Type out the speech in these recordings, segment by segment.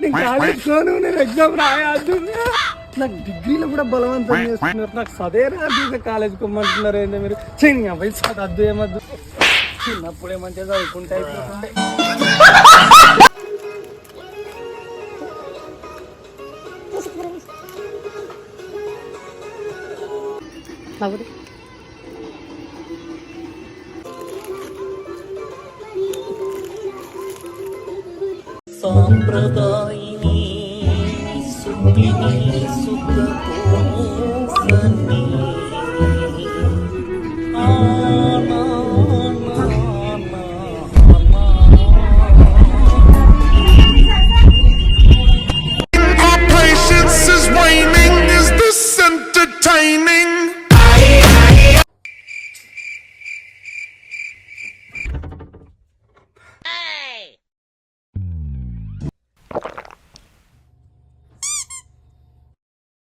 నేను ఎగ్జామ్ రాయద్దు. నాకు డిగ్రీలో కూడా బలవంతం చేస్తున్నారు. నాకు సదేనా అదే కాలేజ్ కొమ్మంటున్నారు ఏంటో మీరు? చెయ్యి అబ్బాయి చదవద్దు ఏమద్దు? చిన్నప్పుడే మంచిగా చదువుకుంటే అయిపోతుండే. నవ్వుది सांप्रदायिनी सुप्लिनी सुखपूर्णी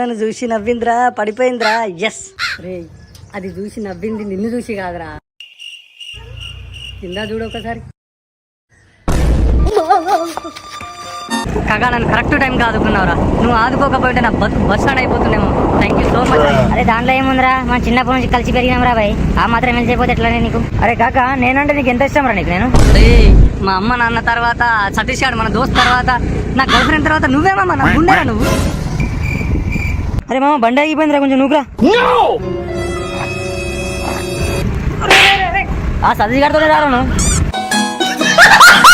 నన్ను చూసి నవ్విందిరా పడిపోయిందిరా. ఎస్ రే అది చూసి నవ్వింది నిన్ను చూసి కాదురా. కింద చూడు ఒకసారి. కాగా నన్ను కరెక్ట్ టైం ఆదుకున్నావురా. నువ్వు ఆదుకోకపోతే నా బతుకు బస్ స్టాండ్ అయిపోతున్నామో థ్యాంక్ యూ సో మచ్ అరే దాంట్లో ఏముందిరా? మన చిన్నప్పటి నుంచి కలిసి పెరిగినాం రా భయ్ ఆ మాత్రం వెళ్ళిపోతే ఎట్లానే నీకు? అరే కాక నేనంటే నీకు ఎంత ఇష్టం రా నీకు నేను? ఏయ్, మా అమ్మ నాన్న తర్వాత సతీష్ గారు మన దోస్త్ తర్వాత నా గర్ల్ ఫ్రెండ్ తర్వాత నువ్వేమమ్మా నా గుండెరా నువ్వు. అరే మామ బండి ఆగిపోయిందిరా కొంచెం నువ్వురా ఆ సతీష్ గారితో రాను